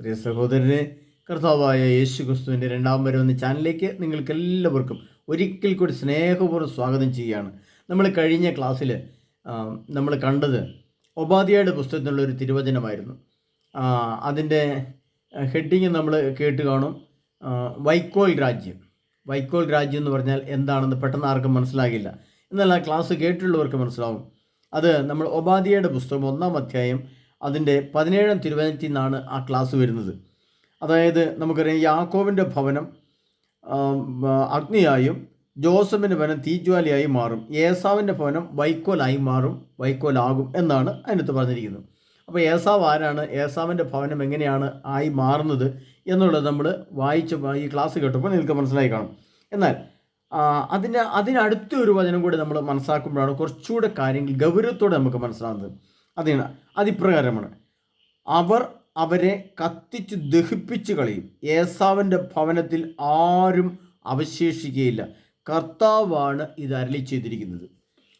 പ്രിയ സഹോദരനെ കർത്താവായ യേശു ക്രിസ്തുവിന്റെ രണ്ടാം വരവെന്ന ചാനലിലേക്ക് നിങ്ങൾക്ക് എല്ലാവർക്കും ഒരിക്കൽ കൂടി സ്നേഹപൂർവം സ്വാഗതം ചെയ്യുകയാണ്. നമ്മൾ കഴിഞ്ഞ ക്ലാസ്സിൽ നമ്മൾ കണ്ടത് ഒബാദിയയുടെ പുസ്തകത്തിലുള്ള ഒരു തിരുവചനമായിരുന്നു. അതിന്റെ ഹെഡിങ് നമ്മൾ കേട്ട് കാണും. വൈക്കോൽ രാജ്യം. വൈക്കോൽ രാജ്യം എന്ന് പറഞ്ഞാൽ എന്താണെന്ന് പെട്ടെന്ന് ആർക്കും മനസ്സിലാകില്ല. എന്നാൽ ആ ക്ലാസ് കേട്ടുള്ളവർക്ക് മനസ്സിലാവും. അത് നമ്മൾ ഒബാദിയയുടെ പുസ്തകം ഒന്നാം അധ്യായം അതിന്റെ പതിനേഴാം തിരുവനന്തപുരത്തിൽ നിന്നാണ് ആ ക്ലാസ് വരുന്നത്. അതായത് നമുക്കറിയാം യാക്കോവിന്റെ ഭവനം അഗ്നിയായും ജോസഫിന്റെ ഭവനം തീജ്വാലയായി മാറും. ഏസാവിന്റെ ഭവനം വൈക്കോലായി മാറും വൈക്കോലാകും എന്നാണ് അതിനകത്ത് പറഞ്ഞിരിക്കുന്നത്. അപ്പോൾ ഏസാവ് ആരാണ്? ഏസാവിന്റെ ഭവനം എങ്ങനെയാണ് ആയി മാറുന്നത് എന്നുള്ളത് നമ്മൾ വായിച്ച ഈ ക്ലാസ് കേട്ടപ്പോൾ നിങ്ങൾക്ക് മനസ്സിലായി കാണും. എന്നാൽ അതിന് അതിനടുത്ത ഒരു വചനം കൂടി നമ്മൾ മനസ്സിലാക്കുമ്പോഴാണ് കുറച്ചുകൂടെ കാര്യങ്ങൾ ഗൗരവത്തോടെ നമുക്ക് മനസ്സിലാകുന്നത് അതിന് അതിപ്രകാരമാണ്. അവർ അവരെ കത്തിച്ച് ദഹിപ്പിച്ച് കളയും. ഏസാവിന്റെ ഭവനത്തിൽ ആരും അവശേഷിക്കുകയില്ല. കർത്താവാണ് ഇത് അരളി ചെയ്തിരിക്കുന്നത്.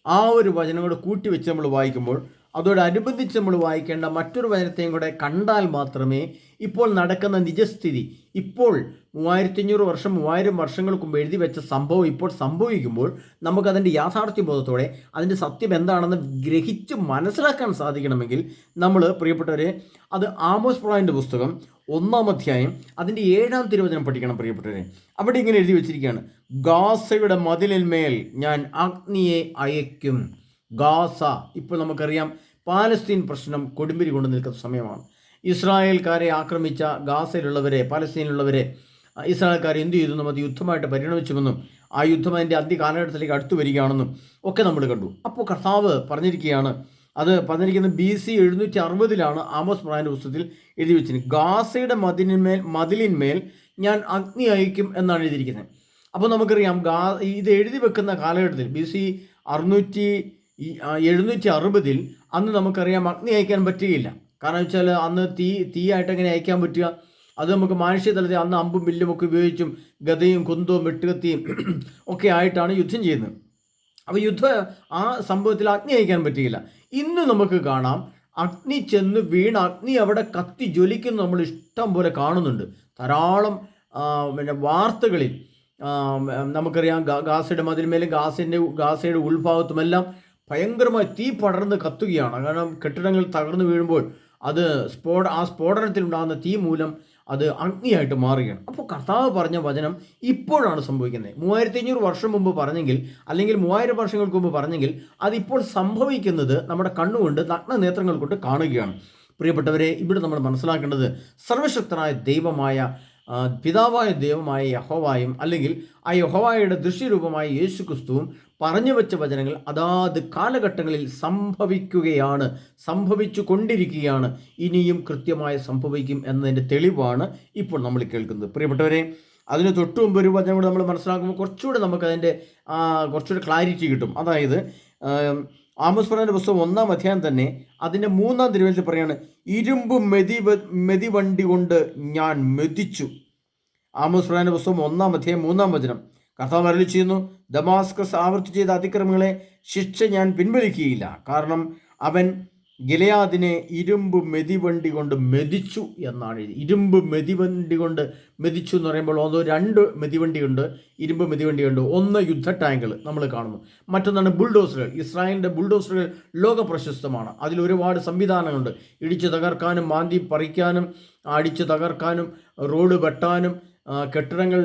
ആ ഒരു വചനം കൂടെ കൂട്ടി വെച്ച് നമ്മൾ വായിക്കുമ്പോൾ അതോടനുബന്ധിച്ച് നമ്മൾ വായിക്കേണ്ട മറ്റൊരു വചനത്തെയും കൂടെ കണ്ടാൽ മാത്രമേ ഇപ്പോൾ നടക്കുന്ന നിജസ്ഥിതി. ഇപ്പോൾ മൂവായിരത്തി അഞ്ഞൂറ് വർഷം മൂവായിരം വർഷങ്ങൾക്കും എഴുതി വെച്ച സംഭവം ഇപ്പോൾ സംഭവിക്കുമ്പോൾ നമുക്കതിന്റെ യാഥാർത്ഥ്യബോധത്തോടെ അതിന്റെ സത്യം എന്താണെന്ന് ഗ്രഹിച്ച് മനസ്സിലാക്കാൻ സാധിക്കണമെങ്കിൽ നമ്മൾ പ്രിയപ്പെട്ടവരെ അത് ആമോസ് പ്രോയിന്റെ പുസ്തകം ഒന്നാം അധ്യായം അതിന്റെ ഏഴാം തിരുവചനം പഠിക്കണം പ്രിയപ്പെട്ടവരെ. അവിടെ ഇങ്ങനെ എഴുതി വെച്ചിരിക്കുകയാണ്. ഗാസയുടെ മതിലിന്മേൽ ഞാൻ അഗ്നിയെ അയക്കും ഗാസ ഇപ്പോൾ നമുക്കറിയാം പാലസ്തീൻ പ്രശ്നം കൊടുമ്പിരി കൊണ്ടു നിൽക്കുന്ന സമയമാണ്. ഇസ്രായേൽക്കാരെ ആക്രമിച്ച ഗാസയിലുള്ളവരെ പലസ്തീനിലുള്ളവരെ ഇസ്രായേൽക്കാർ എന്ത് ചെയ്തു എന്നും അത് യുദ്ധമായിട്ട് പരിണമിച്ചുവെന്നും ആ യുദ്ധം അതിന്റെ അന്ത്യ കാലഘട്ടത്തിലേക്ക് അടുത്തു വരികയാണെന്നും ഒക്കെ നമ്മൾ കണ്ടു. അപ്പോൾ കർത്താവ് പറഞ്ഞിരിക്കുകയാണ് അത് പറഞ്ഞിരിക്കുന്നത് ബി സി എഴുന്നൂറ്റി അറുപതിലാണ് ആമോസ് പ്രായന്റെ പുസ്തകത്തിൽ എഴുതി വെച്ചിരിക്കുന്നത്. ഗാസയുടെ മതിലിന്മേൽ മതിലിന്മേൽ ഞാൻ അഗ്നി അയക്കും എന്നാണ് എഴുതിയിരിക്കുന്നത്. അപ്പോൾ നമുക്കറിയാം ഗാ ഇത് എഴുതി വെക്കുന്ന കാലഘട്ടത്തിൽ ബി സി അറുന്നൂറ്റി എഴുന്നൂറ്റി അറുപതിൽ അന്ന് നമുക്കറിയാം അഗ്നി അയക്കാൻ പറ്റുകയില്ല. കാരണം വെച്ചാൽ അന്ന് തീ തീയായിട്ട് എങ്ങനെ അയക്കാൻ പറ്റുക? അത് നമുക്ക് മാനുഷിക തലത്തിൽ അന്ന് അമ്പും വില്ലും ഒക്കെ ഉപയോഗിച്ചും ഗതയും കുന്തവും വെട്ടുകത്തിയും ഒക്കെ ആയിട്ടാണ് യുദ്ധം ചെയ്യുന്നത്. അപ്പോൾ യുദ്ധ ആ സംഭവത്തിൽ അഗ്നി അയക്കാൻ പറ്റുകയില്ല ഇന്ന് നമുക്ക് കാണാം അഗ്നി ചെന്ന് വീണ അഗ്നി അവിടെ കത്തി ജ്വലിക്കുന്നു നമ്മൾ ഇഷ്ടം പോലെ കാണുന്നുണ്ട്. ധാരാളം പിന്നെ വാർത്തകളിൽ നമുക്കറിയാം ഗാസയുടെ മതിൽമേലും ഗാസിന്റെ ഗാസയുടെ ഉൾഭാഗത്തുമെല്ലാം ഭയങ്കരമായി തീ പടർന്ന് കത്തുകയാണ്. കാരണം കെട്ടിടങ്ങൾ തകർന്നു വീഴുമ്പോൾ അത് സ്ഫോട ആ സ്ഫോടനത്തിലുണ്ടാകുന്ന തീ മൂലം അത് അഗ്നിയായിട്ട് മാറുകയാണ്. അപ്പോൾ കർത്താവ് പറഞ്ഞ വചനം ഇപ്പോഴാണ് സംഭവിക്കുന്നത്. മൂവായിരത്തി അഞ്ഞൂറ് വർഷം മുമ്പ് പറഞ്ഞെങ്കിൽ അല്ലെങ്കിൽ മൂവായിരം വർഷങ്ങൾക്ക് മുമ്പ് പറഞ്ഞെങ്കിൽ അതിപ്പോൾ സംഭവിക്കുന്നത് നമ്മുടെ കണ്ണുകൊണ്ട് നഗ്ന നേത്രങ്ങൾ കൊണ്ട് കാണുകയാണ്. പ്രിയപ്പെട്ടവരെ ഇവിടെ നമ്മൾ മനസ്സിലാക്കേണ്ടത് സർവശക്തനായ ദൈവമായ പിതാവായ ദൈവമായ യഹോവായും അല്ലെങ്കിൽ ആ യഹോവായുടെ ദൃശ്യരൂപമായ യേശു ക്രിസ്തുവും പറഞ്ഞു വെച്ച വചനങ്ങൾ അതാത് കാലഘട്ടങ്ങളിൽ സംഭവിക്കുകയാണ് സംഭവിച്ചു കൊണ്ടിരിക്കുകയാണ് ഇനിയും കൃത്യമായി സംഭവിക്കും എന്നതിന്റെ തെളിവാണ് ഇപ്പോൾ നമ്മൾ കേൾക്കുന്നത്. പ്രിയപ്പെട്ടവരെ അതിന് തൊട്ടു മുമ്പ് ഒരു വചനം കൂടെ നമ്മൾ മനസ്സിലാക്കുമ്പോൾ കുറച്ചുകൂടെ നമുക്കതിന്റെ കുറച്ചുകൂടെ ക്ലാരിറ്റി കിട്ടും. അതായത് ആം, ആമോസ് പറയുന്ന പുസ്തകം ഒന്നാം അധ്യായം തന്നെ അതിന്റെ മൂന്നാം തിരുവനന്തപുരത്ത് പറയാണ് ഇരുമ്പ് മെതി മെതിവണ്ടി കൊണ്ട് ഞാൻ മെതിച്ചു. ആമോസ് പ്രധാന പുസ്തകം ഒന്നാം അധ്യായം മൂന്നാം വചനം. കർത്താവ് അരളി ചെയ്യുന്നു ദമാസ്കസ് ആവർത്തി ചെയ്ത അതിക്രമങ്ങളെ ശിക്ഷ ഞാൻ പിൻവലിക്കുകയില്ല. കാരണം അവൻ ഗിലയാദിനെ ഇരുമ്പ് മെതിവണ്ടി കൊണ്ട് മെതിച്ചു എന്നാണ് ഇരുമ്പ് മെതിവണ്ടി കൊണ്ട് മെതിച്ചു എന്ന് പറയുമ്പോൾ അതോ രണ്ട് മെതിവണ്ടിയുണ്ട് ഇരുമ്പ് മെതിവണ്ടിയുണ്ട് ഒന്ന് യുദ്ധ ടാങ്കുകൾ നമ്മൾ കാണുന്നു. മറ്റൊന്നാണ് ബുൾഡോസറുകൾ. ഇസ്രായേലിന്റെ ബുൾഡോസറുകൾ ലോക പ്രശസ്തമാണ്. അതിൽ ഒരുപാട് സംവിധാനങ്ങളുണ്ട്. ഇടിച്ചു തകർക്കാനും മാന്തി പറിക്കാനും അടിച്ചു തകർക്കാനും റോഡ് വെട്ടാനും കെട്ടിടങ്ങൾ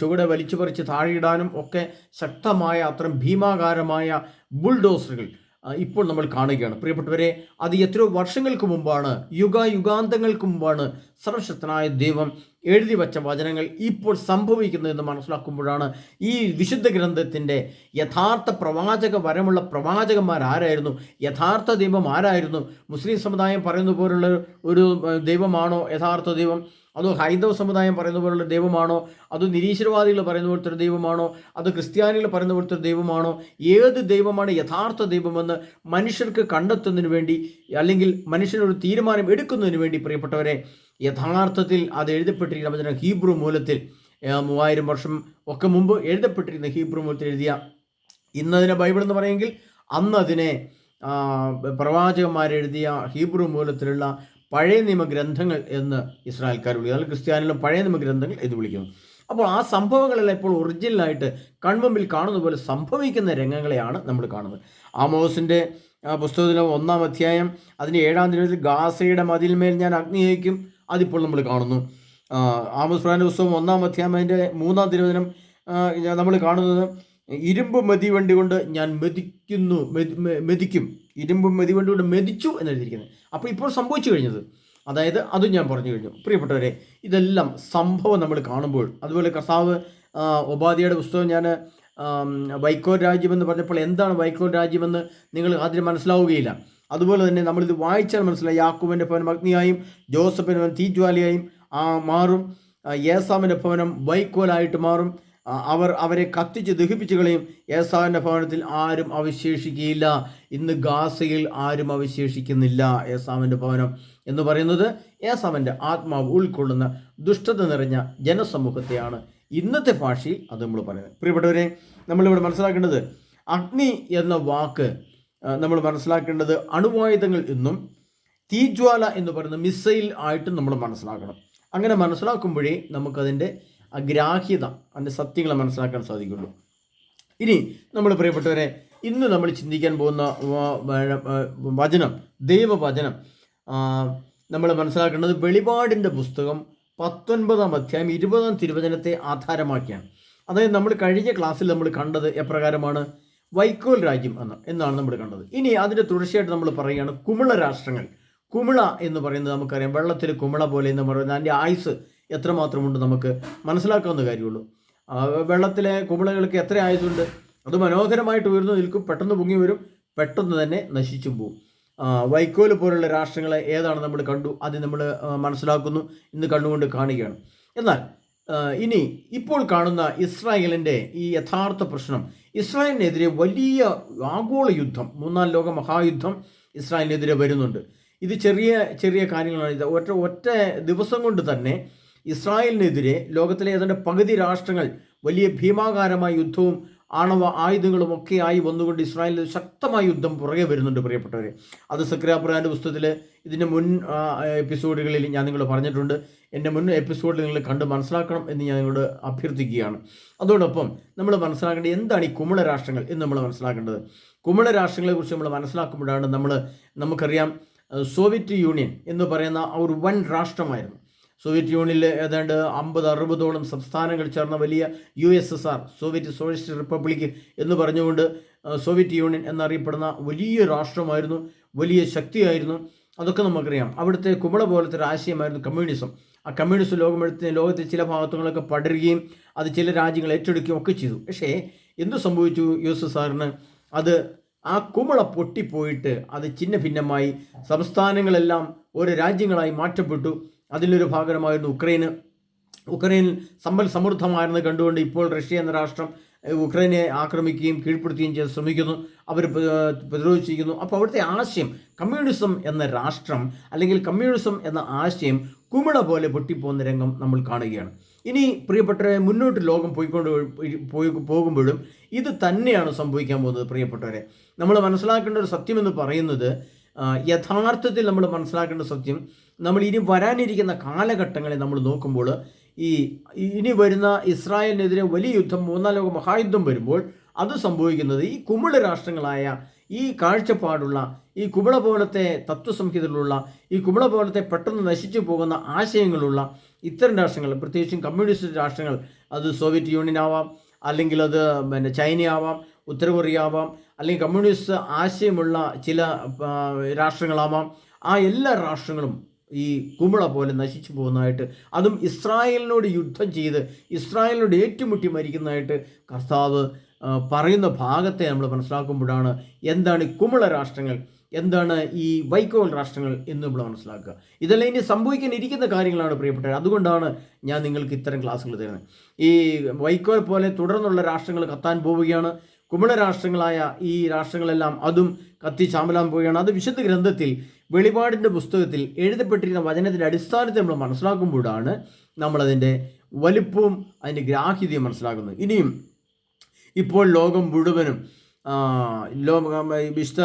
ചുവടെ വലിച്ചു പറിച്ച് താഴെയിടാനും ഒക്കെ ശക്തമായ അത്തരം ഭീമാകാരമായ ബുൾഡോസറുകൾ. ഇപ്പോൾ നമ്മൾ കാണുകയാണ്. പ്രിയപ്പെട്ടവരെ അത് എത്രയോ വർഷങ്ങൾക്ക് മുമ്പാണ് യുഗ യുഗാന്തങ്ങൾക്ക് മുമ്പാണ് സർവശക്തനായ ദൈവം എഴുതി വച്ച വചനങ്ങൾ ഇപ്പോൾ സംഭവിക്കുന്നതെന്ന് മനസ്സിലാക്കുമ്പോഴാണ് ഈ വിശുദ്ധ ഗ്രന്ഥത്തിന്റെ യഥാർത്ഥ പ്രവാചക വരമുള്ള പ്രവാചകന്മാർ ആരായിരുന്നു യഥാർത്ഥ ദൈവം ആരായിരുന്നു? മുസ്ലിം സമുദായം പറയുന്ന പോലുള്ള ഒരു ദൈവമാണോ? യഥാർത്ഥ ദൈവം അതോ ഹൈന്ദവ സമുദായം പറയുന്ന പോലുള്ള ദൈവമാണോ? അതോ നിരീശ്വരവാദികൾ പറയുന്ന പോലത്തെ ഒരു ദൈവമാണോ? അതോ ക്രിസ്ത്യാനികൾ പറയുന്ന പോലത്തെ ഒരു ദൈവമാണോ? ഏത് ദൈവമാണ് യഥാർത്ഥ ദൈവമെന്ന് മനുഷ്യർക്ക് കണ്ടെത്തുന്നതിന് വേണ്ടി അല്ലെങ്കിൽ മനുഷ്യനൊരു തീരുമാനം എടുക്കുന്നതിന് വേണ്ടി പ്രിയപ്പെട്ടവരെ യഥാർത്ഥത്തിൽ അത് എഴുതപ്പെട്ടിരിക്കുന്ന വചനം ഹീബ്രു മൂലത്തിൽ മൂവായിരം വർഷം ഒക്കെ മുമ്പ് എഴുതപ്പെട്ടിരുന്ന ഹീബ്രു മൂലത്തിൽ എഴുതിയ ഇന്നതിനെ ബൈബിൾ എന്ന് പറയുമെങ്കിൽ അന്ന് അതിനെ പ്രവാചകന്മാരെഴുതിയ ഹീബ്രു മൂലത്തിലുള്ള പഴയ നിയമ ഗ്രന്ഥങ്ങൾ എന്ന് ഇസ്രായേൽക്കാർ വിളിക്കുന്നു. അല്ലെങ്കിൽ ക്രിസ്ത്യാനികളും പഴയ നിയമ ഗ്രന്ഥങ്ങൾ എന്ന് വിളിക്കുന്നു. അപ്പോൾ ആ സംഭവങ്ങളെല്ലാം ഇപ്പോൾ ഒറിജിനലായിട്ട് കൺമുമ്പിൽ കാണുന്ന പോലെ സംഭവിക്കുന്ന രംഗങ്ങളെയാണ് നമ്മൾ കാണുന്നത്. ആമോസിന്റെ പുസ്തകത്തിലെ ഒന്നാം അധ്യായം അതിന്റെ ഏഴാം തീയതി ഗാസയുടെ മതിൽമേൽ ഞാൻ അഗ്നിയയ്ക്കും അതിപ്പോൾ നമ്മൾ കാണുന്നു. ആമോസ് പ്രാന്റെ പുസ്തകം ഒന്നാം അധ്യായം അതിന്റെ മൂന്നാം തിരുവചനം നമ്മൾ കാണുന്നത് ഇരുമ്പ് മെതിവണ്ടി കൊണ്ട് ഞാൻ മെതിക്കുന്നു മെതിക്കും. ഇരുമ്പ് മെതിവണ്ടി കൊണ്ട് മെതിച്ചു എന്ന് എഴുതിയിരിക്കുന്നത്. അപ്പോൾ ഇപ്പോൾ സംഭവിച്ചു കഴിഞ്ഞത്. അതായത് അതും ഞാൻ പറഞ്ഞു കഴിഞ്ഞു. പ്രിയപ്പെട്ടവരെ ഇതെല്ലാം സംഭവം നമ്മൾ കാണുമ്പോൾ അതുപോലെ കർത്താവ് ഉപാധിയുടെ പുസ്തകം ഞാൻ വൈക്കോൽ രാജ്യമെന്ന് പറഞ്ഞപ്പോൾ എന്താണ് വൈക്കോൽ രാജ്യമെന്ന് നിങ്ങൾ ആദ്യം മനസ്സിലാവുകയില്ല. അതുപോലെ തന്നെ നമ്മളിത് വായിച്ചാൽ മനസ്സിലായി. യാക്കൂബിന്റെ ഭവനം അഗ്നിയായും ജോസഫിന്റെ ഭവനം തീജ്വാലിയായും മാറും. യേസാമിന്റെ ഭവനം വൈക്കോലായിട്ട് മാറും. അവർ അവരെ കത്തിച്ച് ദഹിപ്പിച്ച് കളയും. ഏസാവിന്റെ ഭവനത്തിൽ ആരും അവശേഷിക്കുകയില്ല. ഇന്ന് ഗാസയിൽ ആരും അവശേഷിക്കുന്നില്ല ഏസാവിന്റെ ഭവനം എന്ന് പറയുന്നത് ഏസാവിന്റെ ആത്മാവ് ഉൾക്കൊള്ളുന്ന ദുഷ്ടത നിറഞ്ഞ ജനസമൂഹത്തെയാണ് ഇന്നത്തെ ഭാഷയിൽ അത് നമ്മൾ പറയുന്നത്. പ്രിയപ്പെട്ടവരെ നമ്മളിവിടെ മനസ്സിലാക്കേണ്ടത് അഗ്നി എന്ന വാക്ക് നമ്മൾ മനസ്സിലാക്കേണ്ടത് അണുവായുധങ്ങൾ എന്നും തീജ്വാല എന്ന് പറയുന്ന മിസൈൽ ആയിട്ടും നമ്മൾ മനസ്സിലാക്കണം. അങ്ങനെ മനസ്സിലാക്കുമ്പോഴേ നമുക്കതിന്റെ അഗ്രാഹ്യത അതിന്റെ സത്യങ്ങളെ മനസ്സിലാക്കാൻ സാധിക്കുള്ളൂ. ഇനി നമ്മൾ പ്രിയപ്പെട്ടവരെ ഇന്ന് നമ്മൾ ചിന്തിക്കാൻ പോകുന്ന വചനം ദൈവവചനം. നമ്മൾ മനസ്സിലാക്കേണ്ടത് വെളിപാടിന്റെ പുസ്തകം പത്തൊൻപതാം അധ്യായം ഇരുപതാം തിരുവചനത്തെ ആധാരമാക്കിയാണ്. അതായത് നമ്മൾ കഴിഞ്ഞ ക്ലാസ്സിൽ നമ്മൾ കണ്ടത് എപ്രകാരമാണ്? വൈക്കോൽ രാജ്യം എന്ന് എന്നാണ് നമ്മൾ കണ്ടത്. ഇനി അതിന്റെ തുടർച്ചയായിട്ട് നമ്മൾ പറയുകയാണ് കുമിള രാഷ്ട്രങ്ങൾ. കുമിള എന്ന് പറയുന്നത് നമുക്കറിയാം വെള്ളത്തിൽ കുമിള പോലെ എന്ന് പറയുന്നത് അതിന്റെ ആയുസ് എത്രമാത്രമുണ്ട് നമുക്ക് മനസ്സിലാക്കാവുന്ന കാര്യമുള്ളൂ. വെള്ളത്തിലെ കുമിളകൾക്ക് എത്ര ആയതുണ്ട് അത് മനോഹരമായിട്ട് ഉയർന്നു നിൽക്കും പെട്ടെന്ന് പൊങ്ങി വരും പെട്ടെന്ന് തന്നെ നശിച്ചു പോകും വൈക്കോൽ പോലുള്ള രാഷ്ട്രങ്ങളെ ഏതാണ് നമ്മൾ കണ്ടു? അത് നമ്മൾ മനസ്സിലാക്കുന്നു ഇന്ന് കണ്ടുകൊണ്ട് കാണുകയാണ്. എന്നാൽ ഇനി ഇപ്പോൾ കാണുന്ന ഇസ്രായേലിന്റെ ഈ യഥാർത്ഥ പ്രശ്നം ഇസ്രായേലിനെതിരെ വലിയ ആഗോള യുദ്ധം മൂന്നാം ലോക മഹായുദ്ധം ഇസ്രായേലിനെതിരെ വരുന്നുണ്ട്. ഇത് ചെറിയ ചെറിയ കാര്യങ്ങളാണ്. ഇത് ഒറ്റ ഒറ്റ ദിവസം കൊണ്ട് തന്നെ ഇസ്രായേലിനെതിരെ ലോകത്തിലെ ഏതാണ്ട് പകുതി രാഷ്ട്രങ്ങൾ വലിയ ഭീമാകാരമായ യുദ്ധവും ആണവ ആയുധങ്ങളും ഒക്കെയായി വന്നുകൊണ്ട് ഇസ്രായേലിൽ ശക്തമായ യുദ്ധം പുറകെ വരുന്നുണ്ട് പ്രിയപ്പെട്ടവരെ. അത് സക്രാപുരാന്റെ പുസ്തകത്തിൽ ഇതിന്റെ മുൻ എപ്പിസോഡുകളിൽ ഞാൻ നിങ്ങൾ പറഞ്ഞിട്ടുണ്ട്. എന്റെ മുൻ എപ്പിസോഡിൽ നിങ്ങൾ കണ്ട് മനസ്സിലാക്കണം എന്ന് ഞാൻ നിങ്ങളോട് അഭ്യർത്ഥിക്കുകയാണ്. അതോടൊപ്പം നമ്മൾ മനസ്സിലാക്കേണ്ടത് എന്താണ് ഈ കുമിള രാഷ്ട്രങ്ങൾ എന്ന് നമ്മൾ മനസ്സിലാക്കേണ്ടത്. കുമിള രാഷ്ട്രങ്ങളെക്കുറിച്ച് നമ്മൾ മനസ്സിലാക്കുമ്പോഴാണ് നമ്മൾ നമുക്കറിയാം സോവിയറ്റ് യൂണിയൻ എന്ന് പറയുന്ന ആ ഒരു വൻ രാഷ്ട്രമായിരുന്നു. സോവിയറ്റ് യൂണിയനിൽ ഏതാണ്ട് അമ്പത് അറുപതോളം സംസ്ഥാനങ്ങൾ ചേർന്ന വലിയ U S S R Soviet Socialist Republic എന്ന് പറഞ്ഞുകൊണ്ട് സോവിയറ്റ് യൂണിയൻ എന്നറിയപ്പെടുന്ന വലിയ രാഷ്ട്രമായിരുന്നു വലിയ ശക്തിയായിരുന്നു. അതൊക്കെ നമുക്കറിയാം. അവിടുത്തെ കുമള പോലത്തെ ഒരു ആശയമായിരുന്നു കമ്മ്യൂണിസം. ആ കമ്മ്യൂണിസം ലോകമെടുത്ത് ലോകത്തെ ചില ഭാഗത്തുകളൊക്കെ പടരുകയും അത് ചില രാജ്യങ്ങൾ ഏറ്റെടുക്കുകയും ഒക്കെ ചെയ്തു. പക്ഷേ എന്ത് സംഭവിച്ചു യു എസ് എസ് ആറിന് അത് ആ കുമള പൊട്ടിപ്പോയിട്ട് അത് ചിന്ന ഭിന്നമായി സംസ്ഥാനങ്ങളെല്ലാം ഓരോ രാജ്യങ്ങളായി മാറ്റപ്പെട്ടു. അതിലൊരു ഭാഗമായിരുന്നു ഉക്രൈന്. ഉക്രൈൻ സമ്പൽ സമൃദ്ധമായിരുന്നു കണ്ടുകൊണ്ട് ഇപ്പോൾ റഷ്യ എന്ന രാഷ്ട്രം ഉക്രൈനെ ആക്രമിക്കുകയും കീഴ്പ്പെടുത്തുകയും ചെയ്ത് ശ്രമിക്കുന്നു. അവർ പ്രതിരോധിച്ചിരിക്കുന്നു. അപ്പോൾ അവിടുത്തെ ആശയം കമ്മ്യൂണിസം എന്ന രാഷ്ട്രം അല്ലെങ്കിൽ കമ്മ്യൂണിസം എന്ന ആശയം കുമിള പോലെ പൊട്ടിപ്പോകുന്ന രംഗം നമ്മൾ കാണുകയാണ്. ഇനി പ്രിയപ്പെട്ടവരെ മുന്നോട്ട് ലോകം പോയിക്കൊണ്ട് പോയി പോകുമ്പോഴും ഇത് തന്നെയാണ് സംഭവിക്കാൻ പോകുന്നത് പ്രിയപ്പെട്ടവരെ. നമ്മൾ മനസ്സിലാക്കേണ്ട ഒരു സത്യം എന്ന് പറയുന്നത് യഥാർത്ഥത്തിൽ നമ്മൾ മനസ്സിലാക്കേണ്ട സത്യം നമ്മൾ ഇനി വരാനിരിക്കുന്ന കാലഘട്ടങ്ങളെ നമ്മൾ നോക്കുമ്പോൾ ഈ ഇനി വരുന്ന ഇസ്രായേലിനെതിരെ വലിയ യുദ്ധം മൂന്നാം ലോക മഹായുദ്ധം വരുമ്പോൾ അത് സംഭവിക്കുന്നത് ഈ കുമിള രാഷ്ട്രങ്ങളായ ഈ കാഴ്ചപ്പാടുള്ള ഈ കുമിള പോലത്തെ ഈ കുമിള പോലത്തെ പെട്ടെന്ന് നശിച്ചു പോകുന്ന ആശയങ്ങളുള്ള ഇത്തരം രാഷ്ട്രങ്ങൾ പ്രത്യേകിച്ചും കമ്മ്യൂണിസ്റ്റ് രാഷ്ട്രങ്ങൾ അത് സോവിയറ്റ് യൂണിയൻ ആവാം അല്ലെങ്കിൽ അത് പിന്നെ ചൈന ആവാം ഉത്തര കൊറിയ ആവാം അല്ലെങ്കിൽ കമ്മ്യൂണിസ്റ്റ് ആശയമുള്ള ചില രാഷ്ട്രങ്ങളാവാം ആ എല്ലാ രാഷ്ട്രങ്ങളും ഈ കുമിള പോലെ നശിച്ചു പോകുന്നതായിട്ട് അതും ഇസ്രായേലിനോട് യുദ്ധം ചെയ്ത് ഇസ്രായേലിനോട് ഏറ്റുമുട്ടി മരിക്കുന്നതായിട്ട് കർത്താവ് പറയുന്ന ഭാഗത്തെ നമ്മൾ മനസ്സിലാക്കുമ്പോഴാണ് എന്താണ് ഈ കുമിള രാഷ്ട്രങ്ങൾ എന്താണ് ഈ വൈക്കോൽ രാഷ്ട്രങ്ങൾ എന്ന് നമ്മൾ മനസ്സിലാക്കുക. ഇതെല്ലാം ഇനി സംഭവിക്കാൻ ഇരിക്കുന്ന കാര്യങ്ങളാണ് പ്രിയപ്പെട്ടത് അതുകൊണ്ടാണ് ഞാൻ നിങ്ങൾക്ക് ഇത്തരം ക്ലാസ്സുകൾ തരുന്നത്. ഈ വൈക്കോൽ പോലെ തുടർന്നുള്ള രാഷ്ട്രങ്ങൾ കത്താൻ പോവുകയാണ്. കുമിള രാഷ്ട്രങ്ങളായ ഈ രാഷ്ട്രങ്ങളെല്ലാം അതും കത്തി ചാമ്പലാൻ പോവുകയാണ്. അത് വിശുദ്ധ ഗ്രന്ഥത്തിൽ വെളിപാടിന്റെ പുസ്തകത്തിൽ എഴുതപ്പെട്ടിരുന്ന വചനത്തിന്റെ അടിസ്ഥാനത്തിൽ നമ്മൾ മനസ്സിലാക്കുമ്പോഴാണ് നമ്മളതിന്റെ വലിപ്പവും അതിന്റെ ഗ്രാഹ്യതയും മനസ്സിലാക്കുന്നത് ഇനിയും ഇപ്പോൾ ലോകം മുഴുവനും ലോകം വിശുദ്ധ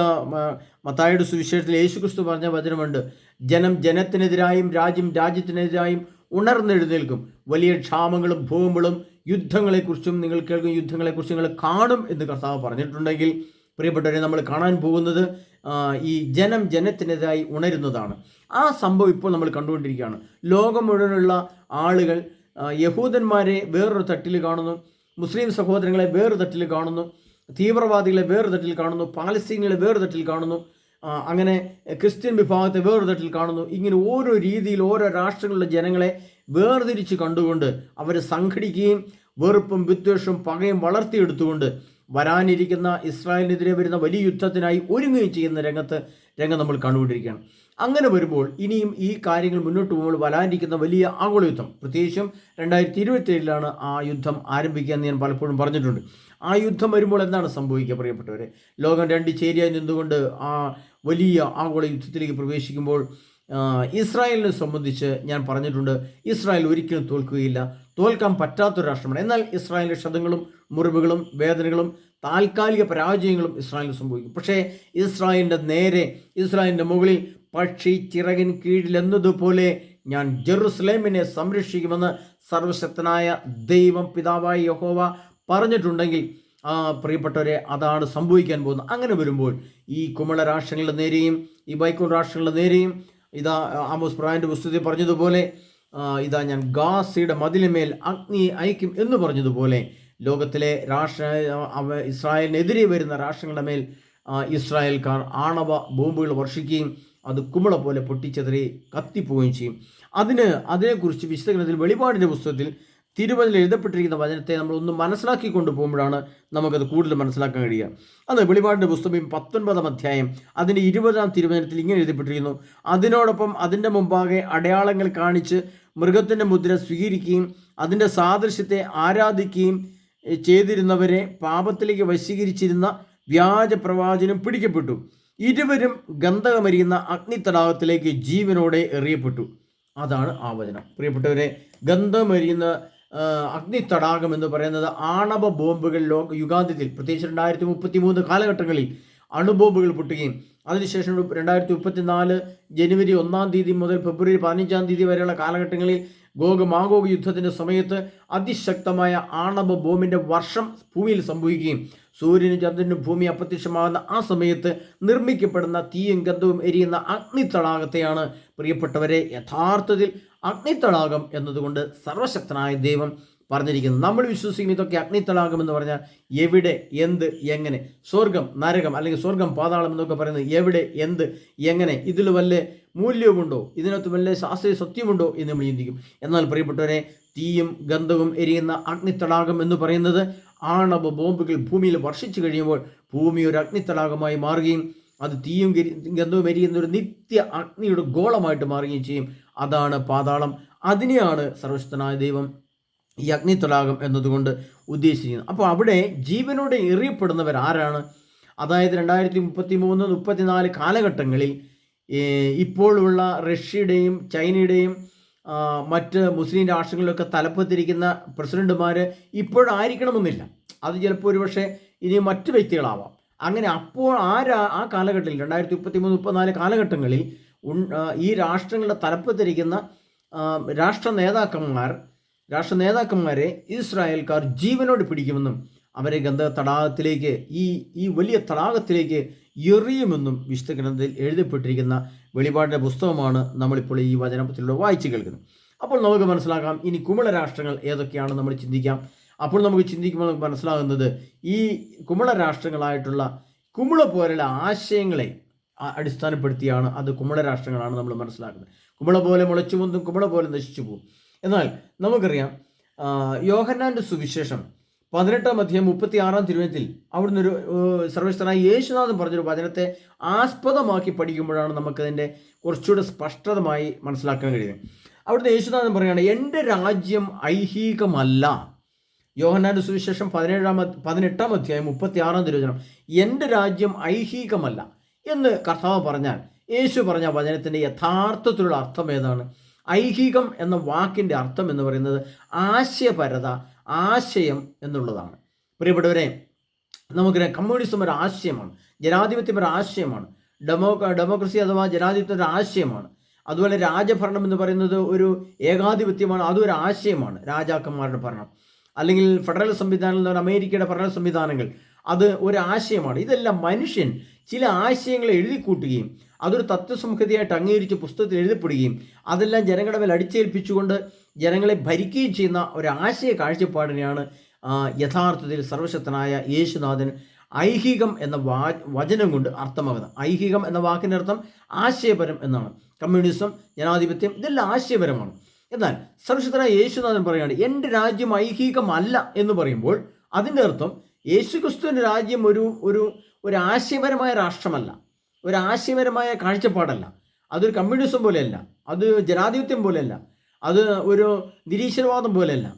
മത്തായുടെ സുവിശേഷത്തിൽ യേശുക്രിസ്തു പറഞ്ഞ വചനമുണ്ട് ജനം ജനത്തിനെതിരായും രാജ്യം രാജ്യത്തിനെതിരായും ഉണർന്നെഴുന്നേൽക്കും. വലിയ ക്ഷാമങ്ങളും ഭൂമികളും യുദ്ധങ്ങളെക്കുറിച്ചും നിങ്ങൾ കേൾക്കും യുദ്ധങ്ങളെക്കുറിച്ച് നിങ്ങൾ കാണും എന്ന് കർത്താവ് പറഞ്ഞിട്ടുണ്ടെങ്കിൽ പ്രിയപ്പെട്ടവരെ നമ്മൾ കാണാൻ പോകുന്നത് ഈ ജനം ജനത്തിനെതിരായി ഉണരുന്നതാണ്. ആ സംഭവം ഇപ്പോൾ നമ്മൾ കണ്ടുകൊണ്ടിരിക്കുകയാണ്. ലോകം മുഴുവനുള്ള ആളുകൾ യഹൂദന്മാരെ വേറൊരു തട്ടിൽ കാണുന്നു മുസ്ലിം സഹോദരങ്ങളെ വേറൊരു തട്ടിൽ കാണുന്നു തീവ്രവാദികളെ വേറൊരു തട്ടിൽ കാണുന്നു പാലസ്തീനികളെ വേറൊരു തട്ടിൽ കാണുന്നു അങ്ങനെ ക്രിസ്ത്യൻ വിഭാഗത്തെ വേറൊരു തട്ടിൽ കാണുന്നു. ഇങ്ങനെ ഓരോ രീതിയിൽ ഓരോ രാഷ്ട്രങ്ങളിലെ ജനങ്ങളെ വേർതിരിച്ച് കണ്ടുകൊണ്ട് അവരെ സംഘടിക്കുകയും വെറുപ്പും വിദ്വേഷവും പകയും വളർത്തിയെടുത്തുകൊണ്ട് വരാനിരിക്കുന്ന ഇസ്രായേലിനെതിരെ വരുന്ന വലിയ യുദ്ധത്തിനായി ഒരുങ്ങുകയും ചെയ്യുന്ന രംഗത്ത് രംഗം നമ്മൾ കണ്ടുകൊണ്ടിരിക്കുകയാണ്. അങ്ങനെ വരുമ്പോൾ ഇനിയും ഈ കാര്യങ്ങൾ മുന്നോട്ട് പോകുമ്പോൾ വരാനിരിക്കുന്ന വലിയ ആഗോള യുദ്ധം പ്രത്യേകിച്ചും രണ്ടായിരത്തി ഇരുപത്തിയേഴിലാണ് ആ യുദ്ധം ആരംഭിക്കുക എന്ന് ഞാൻ പലപ്പോഴും പറഞ്ഞിട്ടുണ്ട്. ആ യുദ്ധം വരുമ്പോൾ എന്താണ് സംഭവിക്കുക പ്രിയപ്പെട്ടവരെ? ലോകം രണ്ട് ചേരിയായി നിന്നുകൊണ്ട് ആ വലിയ ആഗോള യുദ്ധത്തിലേക്ക് പ്രവേശിക്കുമ്പോൾ ഇസ്രായേലിനെ സംബന്ധിച്ച് ഞാൻ പറഞ്ഞിട്ടുണ്ട് ഇസ്രായേൽ ഒരിക്കലും തോൽക്കുകയില്ല. തോൽക്കാൻ പറ്റാത്തൊരു രാഷ്ട്രമാണ്. എന്നാൽ ഇസ്രായേലിന്റെ ക്ഷതങ്ങളും മുറിവുകളും വേദനകളും താൽക്കാലിക പരാജയങ്ങളും ഇസ്രായേലിന് സംഭവിക്കും. പക്ഷേ ഇസ്രായേലിന്റെ നേരെ ഇസ്രായേലിന്റെ മുകളിൽ പക്ഷി ചിറകിൻ കീഴിലെന്നതുപോലെ ഞാൻ ജെറുസലേമിനെ സംരക്ഷിക്കുമെന്ന് സർവശക്തനായ ദൈവം പിതാവായ യഹോവ പറഞ്ഞിട്ടുണ്ടെങ്കിൽ ആ പ്രിയപ്പെട്ടവരെ അതാണ് സംഭവിക്കാൻ പോകുന്നത്. അങ്ങനെ വരുമ്പോൾ ഈ കുമള രാഷ്ട്രങ്ങളുടെ നേരെയും ഈ ബൈക്കോൾ രാഷ്ട്രങ്ങളുടെ നേരെയും ഇതാ ആമോസ് പ്രായന്റെ പുസ്തകത്തിൽ പറഞ്ഞതുപോലെ ഇതാ ഞാൻ ഗാസയുടെ മതിലിന്മേൽ അഗ്നി അയക്കും എന്ന് പറഞ്ഞതുപോലെ ലോകത്തിലെ രാഷ്ട്ര ഇസ്രായേലിനെതിരെ വരുന്ന രാഷ്ട്രങ്ങളുടെ മേൽ ഇസ്രായേൽക്കാർ ആണവ ബോംബുകൾ വർഷിക്കുകയും അത് കുമിള പോലെ പൊട്ടിച്ചെതറി കത്തിപ്പോവുകയും ചെയ്യും. അതിന് അതിനെക്കുറിച്ച് വിശദഗ്രഹത്തിൽ വെളിപാടിന്റെ പുസ്തകത്തിൽ തിരുവചനം എഴുതപ്പെട്ടിരിക്കുന്ന വചനത്തെ നമ്മൾ ഒന്ന് മനസ്സിലാക്കി കൊണ്ടുപോകുമ്പോഴാണ് നമുക്കത് കൂടുതൽ മനസ്സിലാക്കാൻ കഴിയുക. അത് വെളിപാടിന്റെ പുസ്തകം പത്തൊൻപതാം അധ്യായം അതിന്റെ ഇരുപതാം തിരുവചനത്തിൽ ഇങ്ങനെ എഴുതപ്പെട്ടിരിക്കുന്നു. അതിനോടൊപ്പം അതിന്റെ മുമ്പാകെ അടയാളങ്ങൾ കാണിച്ച് മൃഗത്തിന്റെ മുദ്ര സ്വീകരിക്കുകയും അതിന്റെ സാദൃശ്യത്തെ ആരാധിക്കുകയും ചെയ്തിരുന്നവരെ പാപത്തിലേക്ക് വശീകരിച്ചിരുന്ന വ്യാജ പ്രവാചനം പിടിക്കപ്പെട്ടു. ഇരുവരും ഗന്ധകമരിയുന്ന അഗ്നിത്തടാകത്തിലേക്ക് ജീവനോടെ എറിയപ്പെട്ടു. അതാണ് ആ വചനം. പ്രിയപ്പെട്ടവരെ ഗന്ധമരിയുന്ന ആ, അഗ്നിത്തടാകം എന്ന് പറയുന്നത് ആണവ ബോംബുകൾ ലോക യുഗാന്ത്യത്തിൽ പ്രത്യേകിച്ച് രണ്ടായിരത്തി മുപ്പത്തി മൂന്ന് കാലഘട്ടങ്ങളിൽ അണുബോംബുകൾ പൊട്ടുകയും അതിനുശേഷം രണ്ടായിരത്തി മുപ്പത്തിനാല് ജനുവരി ഒന്നാം തീയതി മുതൽ ഫെബ്രുവരി പതിനഞ്ചാം തീയതി വരെയുള്ള കാലഘട്ടങ്ങളിൽ ഗോഗ് മാഗോഗ് യുദ്ധത്തിന്റെ സമയത്ത് അതിശക്തമായ ആണവ ബോംബിന്റെ വർഷം ഭൂമിയിൽ സംഭവിക്കുകയും സൂര്യനും ചന്ദ്രനും ഭൂമി അപ്രത്യക്ഷമാകുന്ന ആ സമയത്ത് നിർമ്മിക്കപ്പെടുന്ന തീയും ഗന്ധവും എരിയുന്ന അഗ്നി തടാകത്തെയാണ് പ്രിയപ്പെട്ടവരെ യഥാർത്ഥത്തിൽ അഗ്നിത്തടാകം എന്നതുകൊണ്ട് സർവശക്തനായ ദൈവം പറഞ്ഞിരിക്കുന്നത് നമ്മൾ വിശ്വസിക്കുന്ന ഇതൊക്കെ അഗ്നിത്തടാകം എന്ന് പറഞ്ഞാൽ എവിടെ എന്ത് എങ്ങനെ? സ്വർഗം നരകം അല്ലെങ്കിൽ സ്വർഗം പാതാളം എന്നൊക്കെ പറയുന്നത് എവിടെ എന്ത് എങ്ങനെ? ഇതിൽ വല്ല മൂല്യവുമുണ്ടോ? ഇതിനകത്ത് വല്ല ശാസ്ത്രീയ സത്യമുണ്ടോ എന്ന് നമ്മൾ ചിന്തിക്കും. എന്നാൽ പ്രിയപ്പെട്ടവരെ തീയും ഗന്ധവും എരിയുന്ന അഗ്നിത്തടാകം എന്ന് പറയുന്നത് ആണവ ബോംബുകൾ ഭൂമിയിൽ വർഷിച്ചു കഴിയുമ്പോൾ ഭൂമി ഒരു അഗ്നിത്തടാകമായി മാറുകയും അത് തീയും ഗന്ധവും എരിയുന്ന ഒരു നിത്യ അഗ്നിയുടെ ഗോളമായിട്ട് മാറുകയും ചെയ്യും. അതാണ് പാതാളം. അതിനെയാണ് സർവശക്തനായ ദൈവം ഈ അഗ്നിത്തടാകം എന്നതുകൊണ്ട് ഉദ്ദേശിക്കുന്നത് അപ്പോൾ അവിടെ ജീവനോടെ എറിയപ്പെടുന്നവർ ആരാണ്? അതായത് രണ്ടായിരത്തി മുപ്പത്തി മൂന്ന് മുപ്പത്തിനാല് കാലഘട്ടങ്ങളിൽ ഇപ്പോഴുള്ള റഷ്യയുടെയും ചൈനയുടെയും മറ്റ് മുസ്ലിം രാഷ്ട്രങ്ങളിലൊക്കെ തലപ്പത്തിരിക്കുന്ന പ്രസിഡന്റുമാർ ഇപ്പോഴായിരിക്കണമെന്നില്ല. അത് ചിലപ്പോൾ ഒരുപക്ഷെ ഇനി മറ്റ് വ്യക്തികളാവാം. അങ്ങനെ അപ്പോൾ ആരാ ആ കാലഘട്ടത്തിൽ രണ്ടായിരത്തി മുപ്പത്തി മൂന്ന് മുപ്പത്തിനാല് കാലഘട്ടങ്ങളിൽ ഈ രാഷ്ട്രങ്ങളുടെ തലപ്പത്തിരിക്കുന്ന രാഷ്ട്ര നേതാക്കന്മാർ രാഷ്ട്ര നേതാക്കന്മാരെ ഇസ്രായേൽക്കാർ ജീവനോട് പിടിക്കുമെന്നും അവരെ ഗന്ധ തടാകത്തിലേക്ക് ഈ ഈ വലിയ തടാകത്തിലേക്ക് എറിയുമെന്നും വിശുദ്ധ ഗ്രന്ഥത്തിൽ എഴുതപ്പെട്ടിരിക്കുന്ന വെളിപാടിന്റെ പുസ്തകമാണ് നമ്മളിപ്പോൾ ഈ വചനത്തിലൂടെ വായിച്ചു കേൾക്കുന്നത്. അപ്പോൾ നമുക്ക് മനസ്സിലാക്കാം ഇനി കുമിള രാഷ്ട്രങ്ങൾ ഏതൊക്കെയാണ് നമ്മൾ ചിന്തിക്കാം. അപ്പോൾ നമുക്ക് ചിന്തിക്കുമ്പോൾ നമുക്ക് മനസ്സിലാകുന്നത് ഈ കുമിള രാഷ്ട്രങ്ങളായിട്ടുള്ള കുമിള പോലുള്ള ആശയങ്ങളെ അടിസ്ഥാനപ്പെടുത്തിയാണ് അത് കുമിള രാഷ്ട്രങ്ങളാണ് നമ്മൾ മനസ്സിലാക്കുന്നത്. കുമിള പോലെ മുളച്ചു പൊന്തും കുമിള പോലെ നശിച്ചു പോകും. എന്നാൽ നമുക്കറിയാം യോഹന്നാന്റെ സുവിശേഷം പതിനെട്ടാം അധ്യായം മുപ്പത്തി ആറാം തിരുവനത്തിൽ അവിടുന്ന് ഒരു ഏഹ്, സർവശക്തനായ യേശുനാഥൻ പറഞ്ഞൊരു വചനത്തെ ആസ്പദമാക്കി പഠിക്കുമ്പോഴാണ് നമുക്കതിന്റെ കുറച്ചുകൂടെ സ്പഷ്ടതമായി മനസ്സിലാക്കാൻ കഴിയുന്നത്. അവിടുന്ന് യേശുനാഥൻ പറയുകയാണ് എന്റെ രാജ്യം ഐഹികമല്ല. യോഹന്നാന്റെ സുവിശേഷം പതിനേഴാം പതിനെട്ടാം അധ്യായം മുപ്പത്തി ആറാം തിരുവചനം എന്റെ രാജ്യം ഐഹികമല്ല. എന്ന് കർത്താവ് പറഞ്ഞാൽ യേശു പറഞ്ഞ വചനത്തിന്റെ യഥാർത്ഥത്തിലുള്ള അർത്ഥം ഏതാണ്? ഐഹികം എന്ന വാക്കിന്റെ അർത്ഥം എന്ന് പറയുന്നത് ആശയപരത ആശയം എന്നുള്ളതാണ്. പ്രിയപ്പെട്ടവരെ നമുക്കറിയാം കമ്മ്യൂണിസം ഒരു ആശയമാണ് ജനാധിപത്യം ഒരു ആശയമാണ് ഡെമോ ഡെമോക്രസി അഥവാ ജനാധിപത്യം ഒരു ആശയമാണ്. അതുപോലെ രാജഭരണം എന്ന് പറയുന്നത് ഒരു ഏകാധിപത്യമാണ് അതും ഒരു ആശയമാണ്. രാജാക്കന്മാരുടെ ഭരണം. അല്ലെങ്കിൽ ഫെഡറൽ സംവിധാനം എന്ന് പറഞ്ഞാൽ അമേരിക്കയുടെ ഫെഡറൽ സംവിധാനങ്ങൾ അത് ഒരാശയമാണ്. ഇതെല്ലാം മനുഷ്യൻ ചില ആശയങ്ങളെ എഴുതി കൂട്ടുകയും അതൊരു തത്വസംഹിതയായിട്ട് അംഗീകരിച്ച് പുസ്തകത്തിൽ എഴുതപ്പെടുകയും അതെല്ലാം ജനങ്ങളുടെ മേൽ അടിച്ചേൽപ്പിച്ചുകൊണ്ട് ജനങ്ങളെ ഭരിക്കുകയും ചെയ്യുന്ന ഒരാശയ കാഴ്ചപ്പാടിനെയാണ് യഥാർത്ഥത്തിൽ സർവശക്തനായ യേശുനാഥൻ ഐഹികം എന്ന വാ വചനം കൊണ്ട് അർത്ഥമാകുന്നത് ഐഹികം എന്ന വാക്കിന്റെ അർത്ഥം ആശയപരം എന്നാണ്. കമ്മ്യൂണിസം ജനാധിപത്യം ഇതെല്ലാം ആശയപരമാണ്. എന്നാൽ സർവശക്തനായ യേശുനാഥൻ പറയുകയാണ് എന്റെ രാജ്യം ഐഹികമല്ല എന്ന് പറയുമ്പോൾ അതിന്റെ അർത്ഥം യേശുക്രിസ്തുവിന്റെ രാജ്യം ഒരു ഒരു ഒരു ആശയപരമായ രാഷ്ട്രമല്ല. ഒരു ആശയപരമായ കാഴ്ചപ്പാടല്ല. അതൊരു കമ്മ്യൂണിസം പോലെയല്ല. അത് ജനാധിപത്യം പോലെയല്ല. അത് ഒരു നിരീശ്വരവാദം പോലെയല്ല.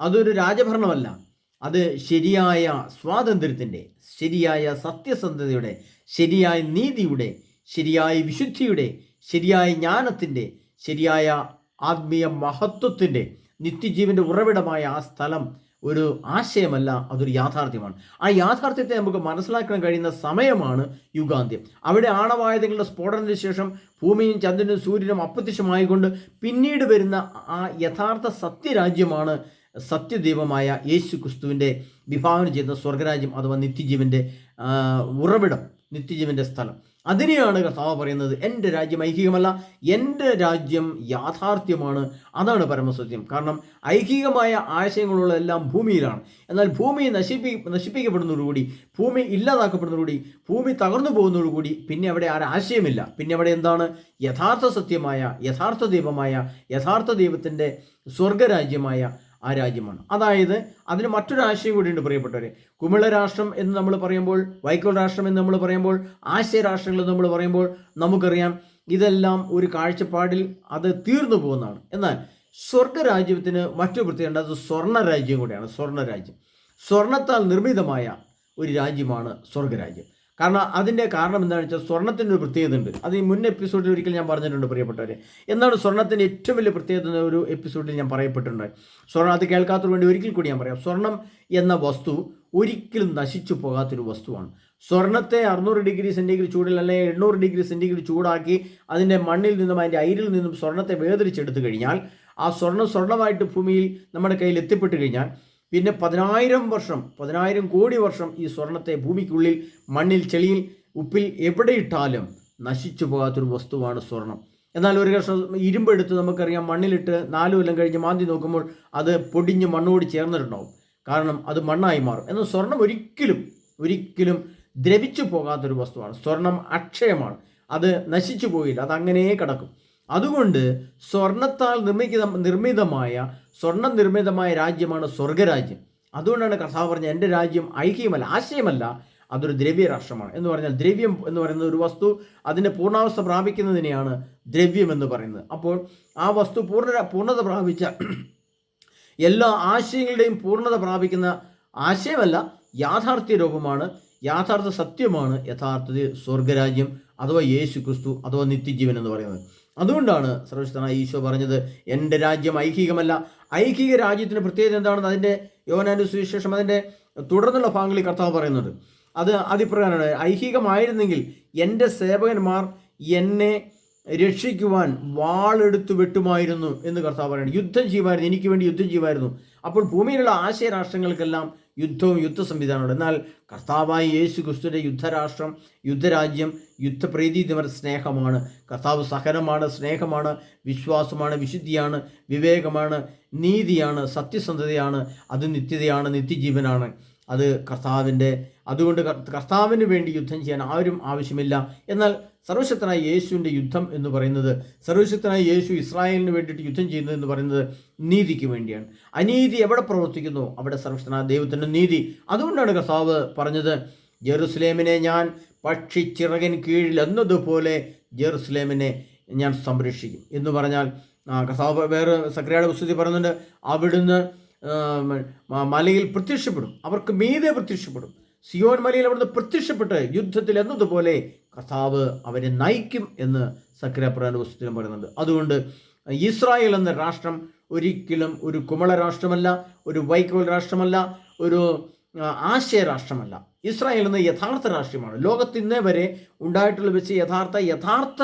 അതൊരു രാജഭരണമല്ല. അത് ശരിയായ സ്വാതന്ത്ര്യത്തിന്റെ ശരിയായ സത്യസന്ധതയുടെ ശരിയായ നീതിയുടെ ശരിയായ വിശുദ്ധിയുടെ ശരിയായ ജ്ഞാനത്തിന്റെ ശരിയായ ആത്മീയ മഹത്വത്തിന്റെ നിത്യജീവന്റെ ഉറവിടമായ ആ സ്ഥലം ഒരു ആശയമല്ല അതൊരു യാഥാർത്ഥ്യമാണ്. ആ യാഥാർത്ഥ്യത്തെ നമുക്ക് മനസ്സിലാക്കാൻ കഴിയുന്ന സമയമാണ് യുഗാന്ത്യം. അവിടെ ആണവായുധങ്ങളുടെ സ്ഫോടനത്തിന് ശേഷം ഭൂമിയും ചന്ദ്രനും സൂര്യനും അപ്രത്യക്ഷമായിക്കൊണ്ട് പിന്നീട് വരുന്ന ആ യഥാർത്ഥ സത്യരാജ്യമാണ് സത്യദൈവമായ യേശു ക്രിസ്തുവിന്റെ വിഭാവനം ചെയ്യുന്ന സ്വർഗരാജ്യം അഥവാ നിത്യജീവന്റെ ഉറവിടം നിത്യജീവന്റെ സ്ഥലം. അതിനെയാണ് കർത്താവ് പറയുന്നത്. എന്റെ രാജ്യം ഐഹികമല്ല എന്റെ രാജ്യം യാഥാർത്ഥ്യമാണ്. അതാണ് പരമസത്യം. കാരണം ഐഹികമായ ആശയങ്ങളുള്ളതെല്ലാം ഭൂമിയിലാണ്. എന്നാൽ ഭൂമി നശിപ്പി നശിപ്പിക്കപ്പെടുന്നതോടുകൂടി ഭൂമി ഇല്ലാതാക്കപ്പെടുന്നതോടുകൂടി ഭൂമി തകർന്നു പോകുന്നതോടുകൂടി പിന്നെ അവിടെ ആശയമില്ല. പിന്നെ അവിടെ എന്താണ്? യഥാർത്ഥ സത്യമായ യഥാർത്ഥ ദൈവമായ യഥാർത്ഥ ദൈവത്തിന്റെ സ്വർഗരാജ്യമായ ആ രാജ്യമാണ്. അതായത് അതിന് മറ്റൊരു ആശയം കൂടിയുണ്ട് പ്രിയപ്പെട്ടവരെ. കുമിള രാഷ്ട്രം എന്ന് നമ്മൾ പറയുമ്പോൾ വൈക്കോൽ രാഷ്ട്രം എന്ന് നമ്മൾ പറയുമ്പോൾ ആശയ രാഷ്ട്രങ്ങൾ എന്ന് നമ്മൾ പറയുമ്പോൾ നമുക്കറിയാം ഇതെല്ലാം ഒരു കാഴ്ചപ്പാടിൽ അത് തീർന്നു പോകുന്നതാണ്. എന്നാൽ സ്വർഗരാജ്യത്തിന് മറ്റു പ്രത്യേകത അത് സ്വർണ രാജ്യം കൂടിയാണ്. സ്വർണ രാജ്യം സ്വർണത്താൽ നിർമ്മിതമായ ഒരു രാജ്യമാണ് സ്വർഗരാജ്യം. കാരണം അതിന്റെ കാരണം എന്താണെന്ന് വെച്ചാൽ സ്വർണത്തിന്റെ ഒരു പ്രത്യേകത ഉണ്ട്. അത് ഈ മുൻ എപ്പിസോഡിൽ ഒരിക്കൽ ഞാൻ പറഞ്ഞിട്ടുണ്ട് പ്രിയപ്പെട്ടവരെ. എന്നാണ് സ്വർണത്തിന്റെ ഏറ്റവും വലിയ പ്രത്യേകത ഒരു എപ്പിസോഡിൽ ഞാൻ പറയപ്പെട്ടിട്ടുണ്ട്. സ്വർണം അത് കേൾക്കാത്തതിന് വേണ്ടി ഒരിക്കൽ കൂടി ഞാൻ പറയാം. സ്വർണം എന്ന വസ്തു ഒരിക്കലും നശിച്ചു പോകാത്തൊരു വസ്തുവാണ്. സ്വർണത്തെ അറുന്നൂറ് ഡിഗ്രി സെന്റിഗ്രേഡ് ചൂടിൽ അല്ലെങ്കിൽ എണ്ണൂറ് ഡിഗ്രി സെന്റിഗ്രേഡ് ചൂടാക്കി അതിന്റെ മണ്ണിൽ നിന്നും അതിന്റെ അയിരിൽ നിന്നും സ്വർണത്തെ വേർതിരിച്ചെടുത്തു കഴിഞ്ഞാൽ ആ സ്വർണം സ്വർണമായിട്ട് ഭൂമിയിൽ നമ്മുടെ കയ്യിൽ എത്തിപ്പെട്ട് കഴിഞ്ഞാൽ പിന്നെ പതിനായിരം വർഷം പതിനായിരം കോടി വർഷം ഈ സ്വർണത്തെ ഭൂമിക്കുള്ളിൽ മണ്ണിൽ ചെളിയിൽ ഉപ്പിൽ എവിടെയിട്ടാലും നശിച്ചു പോകാത്തൊരു വസ്തുവാണ് സ്വർണം. എന്നാൽ ഒരു കഷ്ണം ഇരുമ്പെടുത്ത് നമുക്കറിയാം മണ്ണിലിട്ട് നാലു കൊല്ലം കഴിഞ്ഞ് മാന്തി നോക്കുമ്പോൾ അത് പൊടിഞ്ഞ് മണ്ണോട് ചേർന്നിട്ടുണ്ടാവും. കാരണം അത് മണ്ണായി മാറും. എന്നാൽ സ്വർണം ഒരിക്കലും ഒരിക്കലും ദ്രവിച്ചു പോകാത്തൊരു വസ്തുവാണ്. സ്വർണം അക്ഷയമാണ്. അത് നശിച്ചു പോയില്ല അത് അങ്ങനെ കിടക്കും. അതുകൊണ്ട് സ്വർണത്താൽ നിർമ്മിക്കുന്ന നിർമ്മിതമായ സ്വർണം നിർമ്മിതമായ രാജ്യമാണ് സ്വർഗരാജ്യം. അതുകൊണ്ടാണ് കർത്താവ് പറഞ്ഞത് എന്റെ രാജ്യം ഐക്യമല്ല ആശയമല്ല അതൊരു ദ്രവ്യ രാഷ്ട്രമാണ് എന്ന് പറഞ്ഞാൽ ദ്രവ്യം എന്ന് പറയുന്ന ഒരു വസ്തു അതിന്റെ പൂർണാവസ്ഥ പ്രാപിക്കുന്നതിനെയാണ് ദ്രവ്യം എന്ന് പറയുന്നത്. അപ്പോൾ ആ വസ്തു പൂർണ പൂർണത പ്രാപിച്ച എല്ലാ ആശയങ്ങളുടെയും പൂർണത പ്രാപിക്കുന്ന ആശയമല്ല യാഥാർത്ഥ്യ രൂപമാണ് യാഥാർത്ഥ സത്യമാണ് യഥാർത്ഥത്തിൽ സ്വർഗരാജ്യം അഥവാ യേശു ക്രിസ്തു അഥവാ നിത്യജീവൻ എന്ന് പറയുന്നത്. അതുകൊണ്ടാണ് സർവശക്തനായ ഈശോ പറഞ്ഞത് എന്റെ രാജ്യം ഐഹികമല്ല. ഐഹിക രാജ്യത്തിന് പ്രത്യേകത എന്താണെന്ന് അതിന്റെ യോനാന്റെ സുവിശേഷം അതിന്റെ തുടർന്നുള്ള ഭാഗങ്ങളിൽ കർത്താവ് പറയുന്നുണ്ട്. അത് അതിപ്രകാരമാണ്. ഐഹികമായിരുന്നെങ്കിൽ എന്റെ സേവകന്മാർ എന്നെ രക്ഷിക്കുവാൻ വാളെടുത്ത് വെട്ടുമായിരുന്നു എന്ന് കർത്താവ് പറയുന്നത് യുദ്ധം ചെയ്യുമായിരുന്നു. എനിക്ക് വേണ്ടി യുദ്ധം ചെയ്യുമായിരുന്നു. അപ്പോൾ ഭൂമിയിലുള്ള ആശയ രാഷ്ട്രങ്ങൾക്കെല്ലാം യുദ്ധവും യുദ്ധ സംവിധാനമുണ്ട്. എന്നാൽ കർത്താവായ യേശു ക്രിസ്തുവിന്റെ യുദ്ധരാഷ്ട്രം യുദ്ധരാജ്യം യുദ്ധപ്രീതി എന്നിവർ സ്നേഹമാണ്. കർത്താവ് സഹനമാണ് സ്നേഹമാണ് വിശ്വാസമാണ് വിശുദ്ധിയാണ് വിവേകമാണ് നീതിയാണ് സത്യസന്ധതയാണ് അത് നിത്യതയാണ് നിത്യജീവനാണ്. അത് കർത്താവിന്റെ അതുകൊണ്ട് കർ- കർത്താവിന് വേണ്ടി യുദ്ധം ചെയ്യാൻ ആരും ആവശ്യമില്ല. എന്നാൽ സർവശക്തനായ യേശുവിന്റെ യുദ്ധം എന്ന് പറയുന്നത് സർവശക്തനായ യേശു ഇസ്രായേലിന് വേണ്ടിയിട്ട് യുദ്ധം ചെയ്യുന്നത് എന്ന് പറയുന്നത് നീതിക്ക് വേണ്ടിയാണ്. അനീതി എവിടെ പ്രവർത്തിക്കുന്നു? അവിടെ സർവശക്തനായ ദൈവത്തിന്റെ നീതി. അതുകൊണ്ടാണ് കർത്താവ് പറഞ്ഞത് ജെറുസലേമിനെ ഞാൻ പക്ഷിച്ചിറകൻ കീഴിൽ എന്നതുപോലെ ജെറുസലേമിനെ ഞാൻ സംരക്ഷിക്കും. എന്ന് പറഞ്ഞാൽ കസാവ് വേറെ സക്രിയയുടെ പുസ്തകത്തിൽ പറയുന്നുണ്ട് അവിടുന്ന് മലയിൽ പ്രത്യക്ഷപ്പെടും. അവർക്ക് മീതെ പ്രത്യക്ഷപ്പെടും. സിയോൻ മലയിൽ അവിടുന്ന് പ്രത്യക്ഷപ്പെട്ട് യുദ്ധത്തിൽ എന്നതുപോലെ കർത്താവ് അവരെ നയിക്കും എന്ന് സക്രിയപ്രാന്റെ പുസ്തകത്തിലും പറയുന്നുണ്ട്. അതുകൊണ്ട് ഇസ്രായേൽ എന്ന രാഷ്ട്രം ഒരിക്കലും ഒരു കുമള രാഷ്ട്രമല്ല ഒരു വൈക്കോൽ രാഷ്ട്രമല്ല ഒരു ആശയ രാഷ്ട്രമല്ല. ഇസ്രായേൽ എന്ന യഥാർത്ഥ രാഷ്ട്രമാണ്. ലോകത്ത് ഇന്നേ വരെ ഉണ്ടായിട്ടുള്ള വെച്ച് യഥാർത്ഥ യഥാർത്ഥ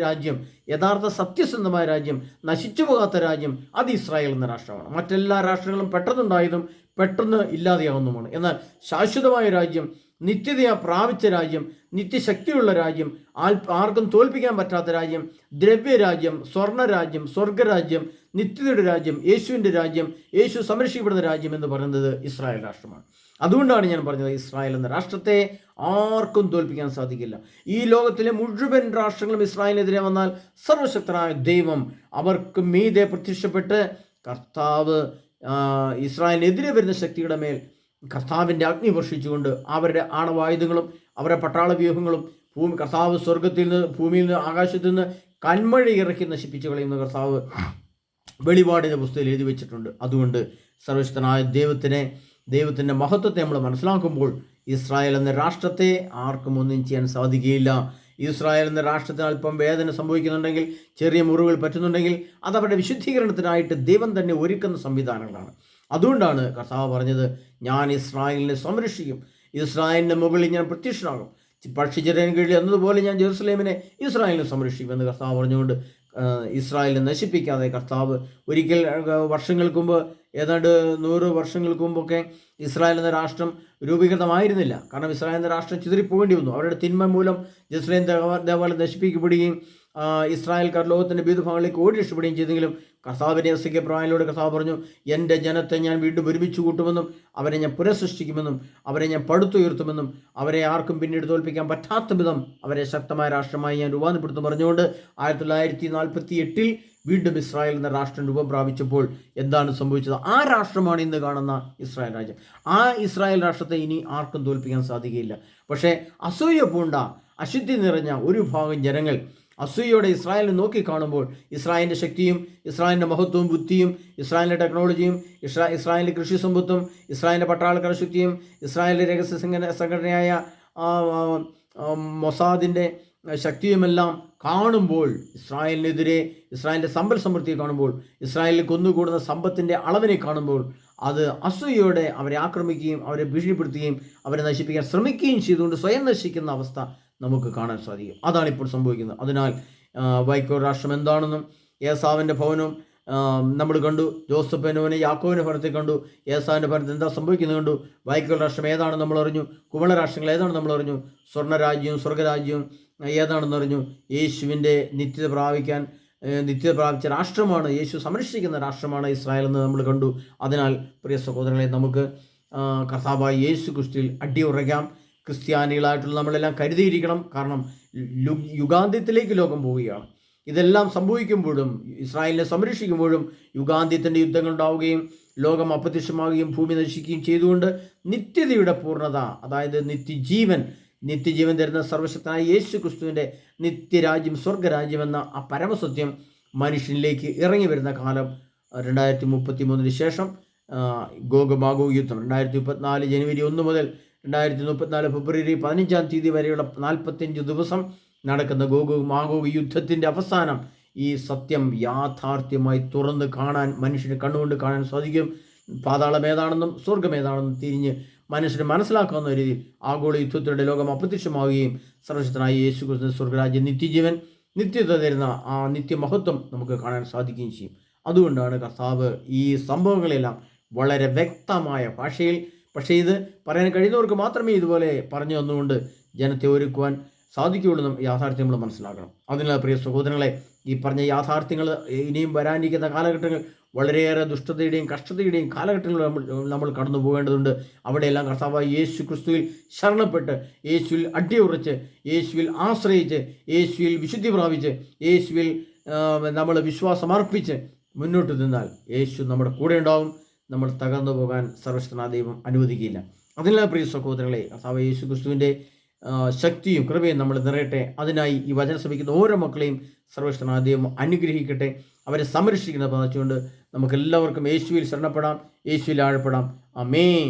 രാജ്യം യഥാർത്ഥ സത്യസന്ധമായ രാജ്യം നശിച്ചു പോകാത്ത രാജ്യം അത് ഇസ്രായേൽ എന്ന രാഷ്ട്രമാണ്. മറ്റെല്ലാ രാഷ്ട്രങ്ങളും പെട്ടെന്നുണ്ടായതും പെട്ടെന്ന് ഇല്ലാതെയാവുന്നതുമാണ് എന്നാൽ ശാശ്വതമായ രാജ്യം നിത്യതയ പ്രാപിച്ച രാജ്യം നിത്യശക്തിയുള്ള രാജ്യം ആർക്കും തോൽപ്പിക്കാൻ പറ്റാത്ത രാജ്യം ദ്രവ്യരാജ്യം സ്വർണരാജ്യം സ്വർഗരാജ്യം നിത്യതയുടെ രാജ്യം യേശുവിന്റെ രാജ്യം യേശു സംരക്ഷിക്കപ്പെടുന്ന രാജ്യം എന്ന് പറയുന്നത് ഇസ്രായേൽ രാഷ്ട്രമാണ്. അതുകൊണ്ടാണ് ഞാൻ പറഞ്ഞത് ഇസ്രായേൽ എന്ന രാഷ്ട്രത്തെ ആർക്കും തോൽപ്പിക്കാൻ സാധിക്കില്ല. ഈ ലോകത്തിലെ മുഴുവൻ രാഷ്ട്രങ്ങളും ഇസ്രായേലിനെതിരെ വന്നാൽ സർവശക്തനായ ദൈവം അവർക്ക് മീതെ പ്രത്യക്ഷപ്പെട്ട് കർത്താവ് ഇസ്രായേലിനെതിരെ വരുന്ന ശക്തിയുടെ മേൽ കർത്താവിന്റെ അഗ്നി വർഷിച്ചുകൊണ്ട് അവരുടെ ആണവായുധങ്ങളും അവരുടെ പട്ടാള വ്യൂഹങ്ങളും ഭൂമി കർത്താവ് സ്വർഗത്തിൽ നിന്ന് ഭൂമിയിൽ നിന്ന് ആകാശത്തു നിന്ന് കന്മഴ ഇറക്കി നശിപ്പിച്ചു കളയുന്ന കർത്താവ് വെളിപാടിന്റെ പുസ്തകത്തിൽ എഴുതി വെച്ചിട്ടുണ്ട്. അതുകൊണ്ട് സർവശക്തനായ ദൈവത്തിനെ ദൈവത്തിന്റെ മഹത്വത്തെ നമ്മൾ മനസ്സിലാക്കുമ്പോൾ ഇസ്രായേൽ എന്ന രാഷ്ട്രത്തെ ആർക്കും ഒന്നും ചെയ്യാൻ സാധിക്കുകയില്ല. ഇസ്രായേൽ എന്ന രാഷ്ട്രത്തിന് അല്പം വേദന സംഭവിക്കുന്നുണ്ടെങ്കിൽ ചെറിയ മുറിവുകൾ പറ്റുന്നുണ്ടെങ്കിൽ അത് അവരുടെ വിശുദ്ധീകരണത്തിനായിട്ട് ദൈവം തന്നെ ഒരുക്കുന്ന സംവിധാനങ്ങളാണ്. അതുകൊണ്ടാണ് കർത്താവ് പറഞ്ഞത് ഞാൻ ഇസ്രായേലിനെ സംരക്ഷിക്കും. ഇസ്രായേലിന്റെ മുകളിൽ ഞാൻ പ്രത്യക്ഷനാകും. പക്ഷിചരൻ കീഴിൽ എന്നതുപോലെ ഞാൻ ജെറുസലേമിനെ ഇസ്രായേലിനെ സംരക്ഷിക്കും. എന്ന് കർത്താവ് പറഞ്ഞുകൊണ്ട് ഇസ്രായേലിനെ നശിപ്പിക്കാതെ കർത്താവ് ഒരിക്കൽ വർഷങ്ങൾക്ക് മുമ്പ് ഏതാണ്ട് നൂറ് വർഷങ്ങൾക്ക് മുമ്പൊക്കെ ഇസ്രായേൽ എന്ന രാഷ്ട്രം രൂപീകൃതമായിരുന്നില്ല. കാരണം ഇസ്രായേൽ എന്ന രാഷ്ട്രം ചിതറിപ്പോകേണ്ടി വന്നു. അവരുടെ തിന്മ മൂലം ജെറുസലേം ദേവാലയം നശിപ്പിക്കപ്പെടുകയും ഇസ്രായേൽക്കാർ ലോകത്തിന്റെ വിവിധ ഭാഗങ്ങളിലേക്ക് ഓടി രക്ഷപ്പെടുകയും ചെയ്തെങ്കിലും കസാബിനെ പ്രായനോട് കർത്താവ് പറഞ്ഞു എന്റെ ജനത്തെ ഞാൻ വീണ്ടും ഒരുമിച്ച് കൂട്ടുമെന്നും അവരെ ഞാൻ പുനഃസൃഷ്ടിക്കുമെന്നും അവരെ ഞാൻ പടുത്തുയർത്തുമെന്നും അവരെ ആർക്കും പിന്നീട് തോൽപ്പിക്കാൻ പറ്റാത്ത വിധം അവരെ ശക്തമായ രാഷ്ട്രമായി ഞാൻ രൂപാന്തരപ്പെടുത്തും പറഞ്ഞുകൊണ്ട് ആയിരത്തി തൊള്ളായിരത്തി നാൽപ്പത്തി എട്ടിൽ വീണ്ടും ഇസ്രായേൽ എന്ന രാഷ്ട്രം രൂപം പ്രാപിച്ചപ്പോൾ എന്താണ് സംഭവിച്ചത്? ആ രാഷ്ട്രമാണ് ഇന്ന് കാണുന്ന ഇസ്രായേൽ രാജ്യം. ആ ഇസ്രായേൽ രാഷ്ട്രത്തെ ഇനി ആർക്കും തോൽപ്പിക്കാൻ സാധിക്കുകയില്ല. പക്ഷേ അസൂയ പൂണ്ട അശുദ്ധി നിറഞ്ഞ ഒരു ഭാഗം ജനങ്ങൾ അസൂയോടെ ഇസ്രായേലിനെ നോക്കി കാണുമ്പോൾ ഇസ്രായേലിന്റെ ശക്തിയും ഇസ്രായേലിന്റെ മഹത്വവും ബുദ്ധിയും ഇസ്രായേലിന്റെ ടെക്നോളജിയും ഇസ്രാ ഇസ്രായേലിന്റെ കൃഷി സമ്പത്തും ഇസ്രായേലിന്റെ പട്ടാളക്കാര ശക്തിയും ഇസ്രായേലിന്റെ രഹസ്യ സംഘടന സംഘടനയായ മൊസാദിന്റെ ശക്തിയുമെല്ലാം കാണുമ്പോൾ ഇസ്രായേലിനെതിരെ ഇസ്രായേലിന്റെ സമ്പൽ സമൃദ്ധിയെ കാണുമ്പോൾ ഇസ്രായേലിൽ കൊന്നുകൂടുന്ന സമ്പത്തിന്റെ അളവിനെ കാണുമ്പോൾ അത് അസൂയോടെ അവരെ ആക്രമിക്കുകയും അവരെ ഭീഷണിപ്പെടുത്തുകയും അവരെ നശിപ്പിക്കാൻ ശ്രമിക്കുകയും ചെയ്തുകൊണ്ട് സ്വയം നശിക്കുന്ന അവസ്ഥ നമുക്ക് കാണാൻ സാധിക്കും. അതാണ് ഇപ്പോൾ സംഭവിക്കുന്നത്. അതിനാൽ വൈക്കോ രാഷ്ട്രം എന്താണെന്നും ഏസാവിന്റെ ഭവനവും നമ്മൾ കണ്ടു ജോസഫ് എനോനെ യാക്കോവിന്റെ ഭരണത്തിൽ കണ്ടു ഏസാവിന്റെ ഭരണത്തിൽ എന്താ സംഭവിക്കുന്നത് കണ്ടു വൈക്കോൽ രാഷ്ട്രം ഏതാണെന്ന് നമ്മൾ അറിഞ്ഞു കുമള രാഷ്ട്രങ്ങൾ ഏതാണെന്ന് നമ്മൾ അറിഞ്ഞു സ്വർണരാജ്യവും സ്വർഗരാജ്യവും ഏതാണെന്ന് അറിഞ്ഞു യേശുവിന്റെ നിത്യത പ്രാപിക്കാൻ നിത്യത പ്രാപിച്ച രാഷ്ട്രമാണ് യേശു സംരക്ഷിക്കുന്ന രാഷ്ട്രമാണ് ഇസ്രായേൽ എന്ന് നമ്മൾ കണ്ടു. അതിനാൽ പ്രിയ സഹോദരങ്ങളെ നമുക്ക് കർത്താവായ യേശു ക്രിസ്തുവിൽ അടിയുറയ്ക്കാം. ക്രിസ്ത്യാനികളായിട്ടുള്ള നമ്മളെല്ലാം കരുതിയിരിക്കണം. കാരണം യുഗാന്ത്യത്തിലേക്ക് ലോകം പോവുകയാണ്. ഇതെല്ലാം സംഭവിക്കുമ്പോഴും ഇസ്രായേലിനെ സംരക്ഷിക്കുമ്പോഴും യുഗാന്ത്യത്തിന്റെ യുദ്ധങ്ങൾ ഉണ്ടാവുകയും ലോകം അപ്രത്യക്ഷമാവുകയും ഭൂമി നശിക്കുകയും ചെയ്തുകൊണ്ട് നിത്യതയുടെ പൂർണത അതായത് നിത്യജീവൻ നിത്യജീവൻ തരുന്ന സർവശക്തനായ യേശു ക്രിസ്തുവിന്റെ നിത്യരാജ്യം സ്വർഗരാജ്യം എന്ന ആ പരമസത്യം മനുഷ്യനിലേക്ക് ഇറങ്ങി വരുന്ന കാലം രണ്ടായിരത്തി മുപ്പത്തി മൂന്നിന് ശേഷം ഗോഗമാഗോ യുദ്ധം. രണ്ടായിരത്തി മുപ്പത്തിനാല് ജനുവരി ഒന്ന് മുതൽ രണ്ടായിരത്തി മുപ്പത്തിനാല് ഫെബ്രുവരി പതിനഞ്ചാം തീയതി വരെയുള്ള നാൽപ്പത്തിയഞ്ച് ദിവസം നടക്കുന്ന ഗോഗു മാഗോഗ് യുദ്ധത്തിന്റെ അവസാനം ഈ സത്യം യാഥാർത്ഥ്യമായി തുറന്ന് കാണാൻ മനുഷ്യന് കണ്ണുകൊണ്ട് കാണാൻ സാധിക്കും. പാതാളം ഏതാണെന്നും സ്വർഗം ഏതാണെന്നും തിരിഞ്ഞ് മനുഷ്യന് മനസ്സിലാക്കാവുന്ന രീതിയിൽ ആഗോള യുദ്ധത്തിലൂടെ ലോകം അപ്രത്യക്ഷമാവുകയും സർവശക്തനായ യേശു കൃഷ്ണ സ്വർഗരാജ്യ നിത്യജീവൻ നിത്യത തരുന്ന ആ നിത്യമഹത്വം നമുക്ക് കാണാൻ സാധിക്കുകയും ചെയ്യും. അതുകൊണ്ടാണ് കർത്താവ് ഈ സംഭവങ്ങളെല്ലാം വളരെ വ്യക്തമായ ഭാഷയിൽ പക്ഷേ ഇത് പറയാൻ കഴിയുന്നവർക്ക് മാത്രമേ ഇതുപോലെ പറഞ്ഞു തന്നുകൊണ്ട് ജനത്തെ ഒരുക്കുവാൻ സാധിക്കുകയുള്ളൂ യാഥാർത്ഥ്യം നമ്മൾ മനസ്സിലാക്കണം. അതിനാൽ പ്രിയ സഹോദരങ്ങളെ ഈ പറഞ്ഞ യാഥാർത്ഥ്യങ്ങൾ ഇനിയും വരാനിരിക്കുന്ന കാലഘട്ടങ്ങൾ വളരെയേറെ ദുഷ്ടതയുടെയും കഷ്ടതയുടെയും കാലഘട്ടങ്ങൾ നമ്മൾ നമ്മൾ കടന്നു പോകേണ്ടതുണ്ട്. അവിടെയെല്ലാം കർത്താവായ യേശു ക്രിസ്തുവിൽ ശരണപ്പെട്ട് യേശുവിൽ അടിയുറച്ച് യേശുവിൽ ആശ്രയിച്ച് യേശുവിൽ വിശുദ്ധി പ്രാപിച്ച് യേശുവിൽ നമ്മൾ വിശ്വാസമർപ്പിച്ച് മുന്നോട്ട് നിന്നാൽ യേശു നമ്മുടെ കൂടെ ഉണ്ടാവും. നമ്മൾ തകർന്നു പോകാൻ സർവശക്തനാ ദൈവം അനുവദിക്കില്ല. അതിനാൽ പ്രിയ സഹോദരങ്ങളെ കർത്താവ് യേശു ക്രിസ്തുവിന്റെ ശക്തിയും കൃപയും നമ്മൾ നിറയട്ടെ. അതിനായി ഈ വചന ശ്രമിക്കുന്ന ഓരോ മക്കളെയും സർവശക്തനാ ദൈവം അനുഗ്രഹിക്കട്ടെ. അവരെ സംരക്ഷിക്കുന്ന പതിച്ചുകൊണ്ട് നമുക്കെല്ലാവർക്കും യേശുവിൽ ശരണപ്പെടാം യേശുവിൽ ആഴപ്പെടാം. അമേൻ